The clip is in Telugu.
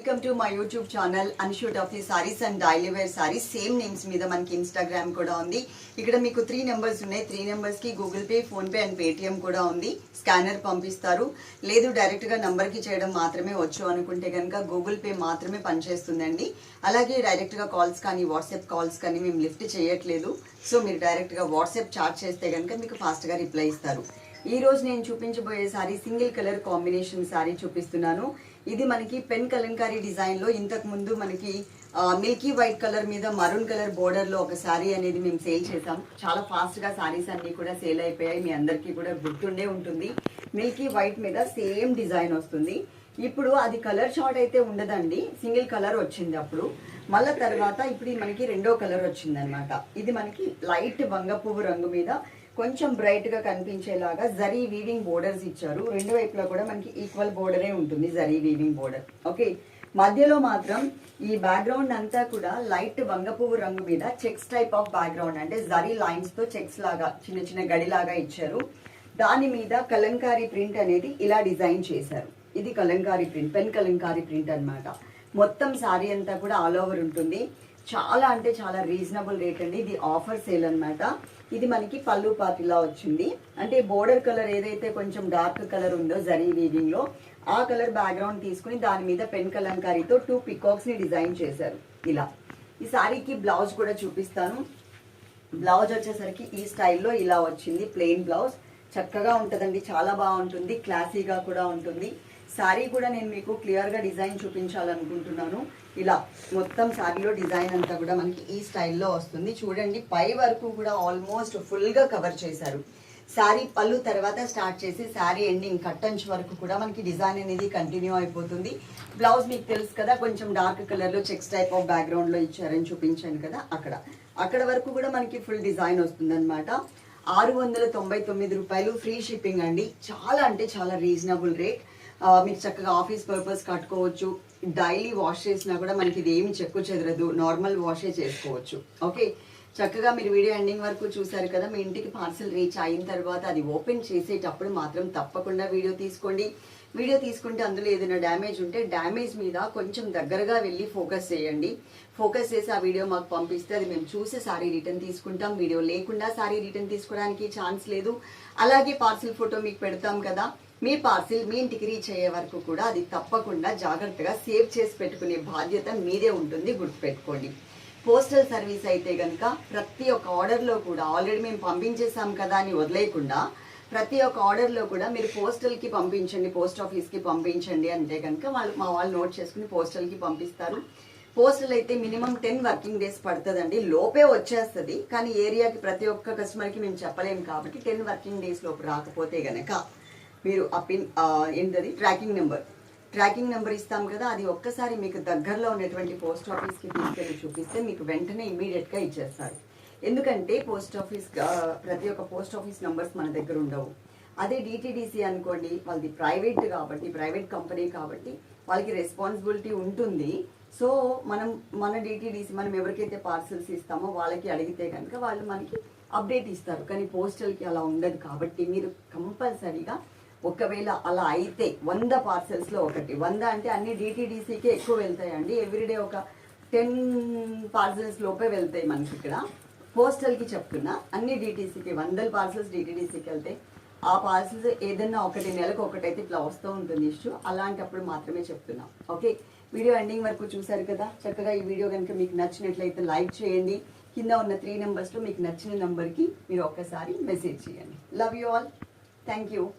Welcome to my YouTube channel అన్షూట్ of the saris and daily wear saris same names మీద మనకి ఇన్స్టాగ్రామ్ కూడా ఉంది. ఇక్కడ మీకు త్రీ నెంబర్స్ ఉన్నాయి. త్రీ నెంబర్స్కి Google Pay PhonePe and Paytm కూడా ఉంది. స్కానర్ పంపిస్తారు. లేదు డైరెక్ట్గా నంబర్కి నంబర్కి చేయడం మాత్రమే వచ్చు అనుకుంటే కనుక గూగుల్ పే మాత్రమే పనిచేస్తుందండి. అలాగే డైరెక్ట్గా కాల్స్ కానీ వాట్సాప్ కాల్స్ కానీ మేము లిఫ్ట్ చేయట్లేదు. సో మీరు డైరెక్ట్గా వాట్సాప్ చాట్ చేస్తే కనుక మీకు ఫాస్ట్గా రిప్లై ఇస్తారు. ఈ రోజు నేను చూపించబోయే sari single colour combination sari చూపిస్తున్నాను. ఇది మనకి పెన్ కలంకారీ డిజైన్లో ఇంతకు ముందు మనకి మిల్కీ వైట్ కలర్ మీద మరూన్ కలర్ బోర్డర్లో ఒక శారీ అనేది మేము సేల్ చేసాం చాలా ఫాస్ట్గా శారీస్ అన్నీ కూడా సేల్ అయిపోయాయి. మీ అందరికీ కూడా గుర్తుండే ఉంటుంది. మిల్కీ వైట్ మీద సేమ్ డిజైన్ వస్తుంది. ఇప్పుడు అది కలర్ షార్ట్ అయితే ఉండదండి. సింగిల్ కలర్ వచ్చింది అప్పుడు. మళ్ళా తర్వాత ఇప్పుడు మనకి రెండో కలర్ వచ్చింది ఇది మనకి లైట్ వంగ పువ్వు రంగు మీద కొంచెం బ్రైట్గా కనిపించేలాగా జరీ వీవింగ్ బోర్డర్స్ ఇచ్చారు. రెండు వైపులా కూడా మనకి ఈక్వల్ బోర్డరే ఉంటుంది జరీ వీవింగ్ బోర్డర్ ఓకే మధ్యలో మాత్రం ఈ బ్యాక్గ్రౌండ్ అంతా కూడా లైట్ వంగపువ్వు రంగు మీద చెక్స్ టైప్ ఆఫ్ బ్యాక్గ్రౌండ్ అంటే జరీ లైన్స్తో చెక్స్ లాగా చిన్న చిన్న గడిలాగా ఇచ్చారు. దాని మీద కలంకారీ ప్రింట్ అనేది ఇలా డిజైన్ చేశారు. ఇది Kalamkari print pen Kalamkari print అన్నమాట. మొత్తం శారీ అంతా కూడా ఆల్ ఓవర్ ఉంటుంది. చాలా అంటే చాలా రీజనబుల్ రేట్ అండి. ఇది ఆఫర్ సేల్ అనమాట ఇది మనకి పళ్ళు పాతిలా వచ్చింది. అంటే బోర్డర్ కలర్ ఏదైతే కొంచెం డార్క్ కలర్ ఉందో జరీ వీవింగ్లో ఆ కలర్ బ్యాక్గ్రౌండ్ తీసుకుని దాని మీద పెన్ కలంకారీతో టూ పికాక్స్ని డిజైన్ చేశారు. ఇలా. ఈ సారీకి బ్లౌజ్ కూడా చూపిస్తాను. బ్లౌజ్ వచ్చేసరికి ఈ స్టైల్లో ఇలా వచ్చింది. ప్లెయిన్ బ్లౌజ్ చక్కగా ఉంటుందండి. చాలా బాగుంటుంది. క్లాసీగా కూడా ఉంటుంది. శారీ కూడా నేను మీకు క్లియర్గా డిజైన్ చూపించాలనుకుంటున్నాను. ఇలా మొత్తం శారీలో డిజైన్ అంతా కూడా మనకి ఈ స్టైల్లో వస్తుంది. చూడండి పై వరకు కూడా ఆల్మోస్ట్ ఫుల్గా కవర్ చేశారు. శారీ పళ్ళు తర్వాత స్టార్ట్ చేసి శారీ ఎండింగ్ కట్టంచ్ వరకు కూడా మనకి డిజైన్ అనేది కంటిన్యూ అయిపోతుంది. బ్లౌజ్ మీకు తెలుసు కదా కొంచెం డార్క్ కలర్లో చెక్స్ టైప్ ఆఫ్ బ్యాక్గ్రౌండ్లో ఇచ్చారని చూపించాను కదా అక్కడ. అక్కడ వరకు కూడా మనకి ఫుల్ డిజైన్ వస్తుందన్నమాట. ఆరు వందల తొంభై తొమ్మిది రూపాయలు ఫ్రీ షిప్పింగ్ అండి. చాలా అంటే చాలా రీజనబుల్ రేట్. మీరు చక్కగా ఆఫీస్ పర్పస్ కట్టుకోవచ్చు. డైలీ వాష్ చేసినా కూడా మనకి ఇది ఏమి చెక్కు చెదరదు. నార్మల్ వాషే చేసుకోవచ్చు. ఓకే? చక్కగా మీరు వీడియో ఎండింగ్ వరకు చూసారు కదా మీ ఇంటికి పార్సల్ రీచ్ అయిన తర్వాత అది ఓపెన్ చేసేటప్పుడు మాత్రం తప్పకుండా వీడియో తీసుకోండి. వీడియో తీసుకుంటే అందులో ఏదైనా డ్యామేజ్ ఉంటే డ్యామేజ్ మీద కొంచెం దగ్గరగా వెళ్ళి ఫోకస్ చేయండి. ఫోకస్ చేసి ఆ వీడియో మాకు పంపిస్తే అది మేము చూసి సారీ రిటర్న్ తీసుకుంటాం. వీడియో లేకుండా సారీ రిటర్న్ తీసుకోవడానికి ఛాన్స్ లేదు. అలాగే పార్సిల్ ఫోటో మీకు పెడతాం కదా. మీ పార్సిల్ మీ ఇంటికి రీచ్ అయ్యే వరకు కూడా అది తప్పకుండా జాగ్రత్తగా సేవ్ చేసి పెట్టుకునే బాధ్యత మీదే ఉంటుంది గుర్తుపెట్టుకోండి. పోస్టల్ సర్వీస్ అయితే కనుక ప్రతి ఒక్క ఆర్డర్లో కూడా ఆల్రెడీ మేము పంపించేసాం కదా అని వదిలేయకుండా ప్రతి ఒక్క ఆర్డర్లో కూడా మీరు పోస్టల్కి పంపించండి పోస్ట్ ఆఫీస్కి పంపించండి అంటే కనుక వాళ్ళు మా వాళ్ళు నోట్ చేసుకుని పోస్టల్కి పంపిస్తారు. పోస్టల్ అయితే మినిమం టెన్ వర్కింగ్ డేస్ పడుతుందండి. లోపే వచ్చేస్తుంది కానీ ఏరియాకి ప్రతి ఒక్క కస్టమర్కి మేము చెప్పలేము కాబట్టి టెన్ వర్కింగ్ డేస్ లోపు రాకపోతే గనక మీరు అపిన్ ఏంటది? Tracking number. ట్రాకింగ్ నెంబర్ ఇస్తాం కదా అది ఒక్కసారి మీకు దగ్గరలో ఉన్నటువంటి పోస్ట్ ఆఫీస్కి తీసుకెళ్ళి చూపిస్తే మీకు వెంటనే ఇమీడియట్గా ఇచ్చేస్తారు. ఎందుకంటే పోస్ట్ ఆఫీస్ ప్రతి ఒక్క పోస్ట్ ఆఫీస్ నెంబర్స్ మన దగ్గర ఉండవు. అదే డిటిడిసి అనుకోండి వాళ్ళది ప్రైవేట్ కాబట్టి ప్రైవేట్ కంపెనీ కాబట్టి వాళ్ళకి రెస్పాన్సిబిలిటీ ఉంటుంది. సో మనం మన డిటిడిసి మనం ఎవరికైతే పార్సల్స్ ఇస్తామో వాళ్ళకి అడిగితే కనుక వాళ్ళు మనకి అప్డేట్ ఇస్తారు. కానీ పోస్టల్కి అలా ఉండదు కాబట్టి మీరు కంపల్సరీగా ఒకవేళ అలా అయితే వంద పార్సెల్స్లో ఒకటి. వంద అంటే అన్ని డిటీడీసీకే ఎక్కువ వెళ్తాయండి. ఎవ్రీడే ఒక టెన్ పార్సెల్స్ లోపే వెళ్తాయి మనకి ఇక్కడ. పోస్టల్కి చెప్తున్నా అన్ని డిటీసీకి వందల పార్సెల్స్ డిటీడీసీకి వెళ్తాయి ఆ పార్సెల్స్ ఏదన్నా ఒకటి నెలకు ఒకటైతే ఇట్లా వస్తూ ఉంటుంది ఇష్యూ. అలాంటప్పుడు మాత్రమే చెప్తున్నాం. ఓకే? వీడియో ఎండింగ్ వరకు చూసారు కదా? చక్కగా ఈ వీడియో కనుక మీకు నచ్చినట్లయితే లైక్ చేయండి. కింద ఉన్న త్రీ నెంబర్స్లో మీకు నచ్చిన నెంబర్కి మీరు ఒక్కసారి మెసేజ్ చేయండి. Love you all thank you